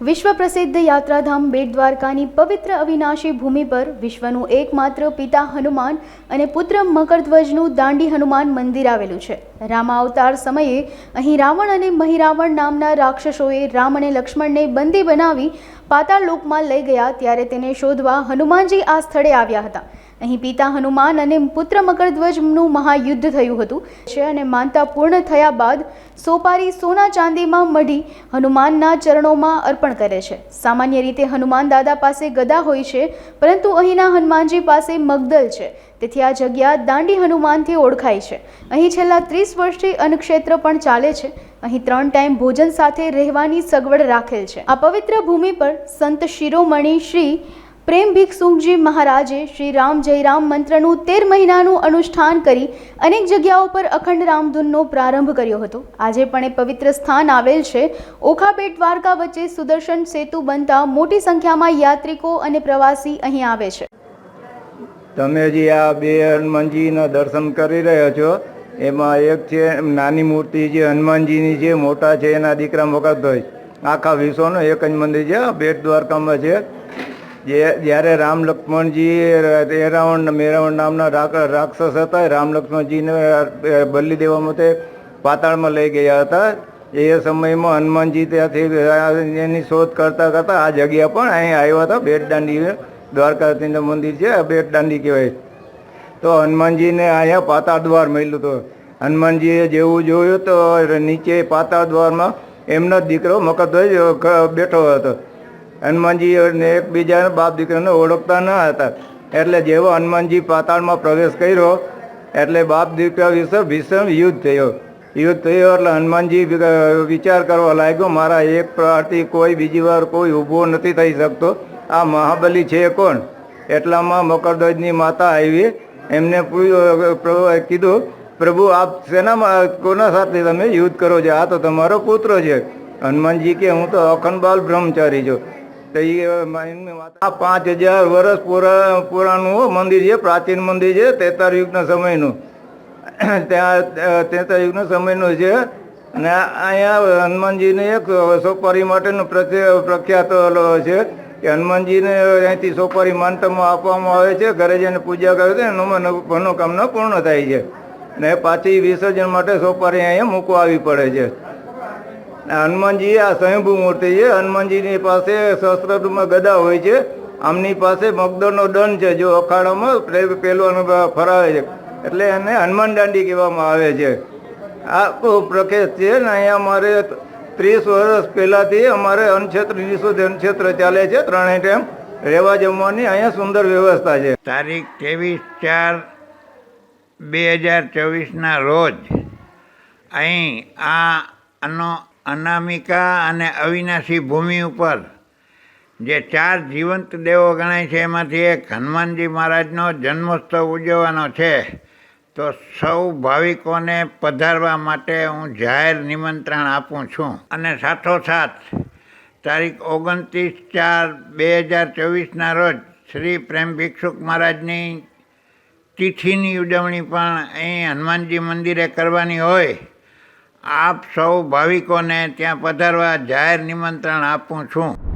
વિશ્વ પ્રસિદ્ધ યાત્રાધામ બેટ દ્વારકાની પવિત્ર અવિનાશી ભૂમિ પર વિશ્વનું એકમાત્ર પિતા હનુમાન અને પુત્ર મકરધ્વજનું દાંડી હનુમાન મંદિર આવેલું છે. રામા અવતાર સમયે અહીં રાવણ અને મહિરાવણ નામના રાક્ષસોએ રામ અને લક્ષ્મણને બંદી બનાવી પાતાળ લોકમાં લઈ ગયા, ત્યારે તેને શોધવા હનુમાનજી આ સ્થળે આવ્યા હતા. અહીં પિતા હનુમાન અને પુત્ર મકરધ્વજનું મહાયુદ્ધ થયું હતું. છે અને માનતા પૂર્ણ થયા બાદ સોપારી સોના ચાંદીમાં મઢી હનુમાનના ચરણોમાં અર્પણ કરે છે. સામાન્ય રીતે હનુમાન દાદા પાસે ગદા હોય છે, પરંતુ અહીંના હનુમાનજી પાસે મગદલ છે. તેથી આ જગ્યા દાંડી હનુમાનથી ઓળખાય છે. અહીં છેલ્લા ત્રીસ વર્ષથી અન્નક્ષેત્ર પણ ચાલે છે. અહીં ત્રણ ટાઈમ ભોજન સાથે રહેવાની સગવડ રાખેલ છે. આ પવિત્ર ભૂમિ પર સંત શિરોમણી શ્રી પ્રેમ ભિક્ષુકજી મહારાજે શ્રી રામ જય રામ મંત્રનું તેર મહિનાનું અનુષ્ઠાન કરી અનેક જગ્યાઓ પર અખંડ રામધૂનનો પ્રારંભ કર્યો હતો. આજે પણ એ પવિત્ર સ્થાન આવેલ છે. ઓખા બેટ દ્વારકા વચ્ચે સુદર્શન સેતુ બનતા મોટી સંખ્યામાં યાત્રિકો અને પ્રવાસી અહીં આવે છે. તમે જે આ બે હનુમાનજીના દર્શન કરી રહ્યા છો, એમાં એક છે નાની મૂર્તિ જે હનુમાનજીની છે મોટા છે એના દીકરા મોકલતોય આખા વિશ્વનો એક જ મંદિર છે. બેટ દ્વારકામાં છે. જે જ્યારે રામ લક્ષ્મણજી એરાવણ મેરાવણ નામના રાક્ષસ હતા રામ લક્ષ્મણજીને બલી દેવા માટે પાતાળમાં લઈ ગયા હતા. એ સમયમાં હનુમાનજી ત્યાંથી એની શોધ કરતા કરતા આ જગ્યા પણ અહીં આવ્યા હતા. બેટ દાંડી મંદિર છે બેટદાંડી બેટ દાંડી કહેવાય. તો હનુમાનજીને અહીંયા પાતાળ દ્વાર મળ્યું હતું હનુમાનજીએ જેવું જોયું તો નીચે પાતાળ દ્વારમાં એમનો દીકરો મકરધ્વજ બેઠો હતો. હનુમાનજી અને એકબીજાને બાપ દીકરાને ઓળખતા ન હતા. એટલે જેવો હનુમાનજી પાતાળમાં પ્રવેશ કર્યો, એટલે બાપ દીકરા વિશે ભીષણ યુદ્ધ થયો. યુદ્ધ થયો એટલે હનુમાનજી વિચાર કરવા લાગ્યો, મારા એક પ્રાર્થી કોઈ બીજી વાર કોઈ ઊભો નથી થઈ શકતો. આ મહાબલી છે કોણ? એટલામાં મકરધ્વજની માતા આવી. એમને કીધું, પ્રભુ, આપ શેનામાં કોના સાથે તમે યુદ્ધ કરો છો? આ તો તમારો પુત્ર છે. હનુમાનજી કે, હું તો અખંડબાલ બ્રહ્મચારી છું. પાંચ હજાર વર્ષ પુરા, પુરાણું મંદિર છે, પ્રાચીન મંદિર છે, તેતાર યુગના સમયનું. ત્યાં તેતાર યુગના સમયનું છે. અને અહીંયા હનુમાનજીને એક સોપારી માટેનું પ્રખ્યાત છે કે હનુમાનજીને અહીંથી સોપારી માનતામાં આપવામાં આવે છે. ઘરે જઈને પૂજા કરે છે મનોકામના પૂર્ણ થાય છે. ને પાછી વિસર્જન માટે સોપારી અહીંયા મૂકવા આવી પડે છે. હનુમાનજી આ સ્વયંભૂ મૂર્તિ છે. હનુમાનજીની પાસે શસ્ત્રમાં ગદા હોય છે. આમની પાસે મગદળનો દંડ છે જો અખાડામાં પેલો ફરાવે છે. એટલે એને હનુમાન દાંડી કહેવામાં આવે છે. આ પ્રખ્યાત છે ને અહીંયા અમારે ત્રીસ વર્ષ પહેલાંથી અમારે અનક્ષેત્ર નિશુદ્ધ અનક્ષેત્ર ચાલે છે. ત્રણેય ટાઈમ રહેવા જમવાની અહીંયા સુંદર વ્યવસ્થા છે. તારીખ ત્રેવીસ ચાર બે હજાર ચોવીસના રોજ અહીં આ અનો અનામિકા અને અવિનાશી ભૂમિ ઉપર, જે ચાર જીવંત દેવો ગણાય છે, એમાંથી એક હનુમાનજી મહારાજનો જન્મોત્સવ ઉજવવાનો છે, તો સૌ ભાવિકોને પધારવા માટે હું જાહેર નિમંત્રણ આપું છું. અને સાથોસાથ, તારીખ ઓગણત્રીસ ચાર બે હજાર ચોવીસના રોજ શ્રી પ્રેમ ભિક્ષુક મહારાજની તિથિની ઉજવણી પણ અહીં હનુમાનજી મંદિરે કરવાની હોય આપ સૌ ભાવિકોને ત્યાં પધારવા જાહેર નિમંત્રણ આપું છું.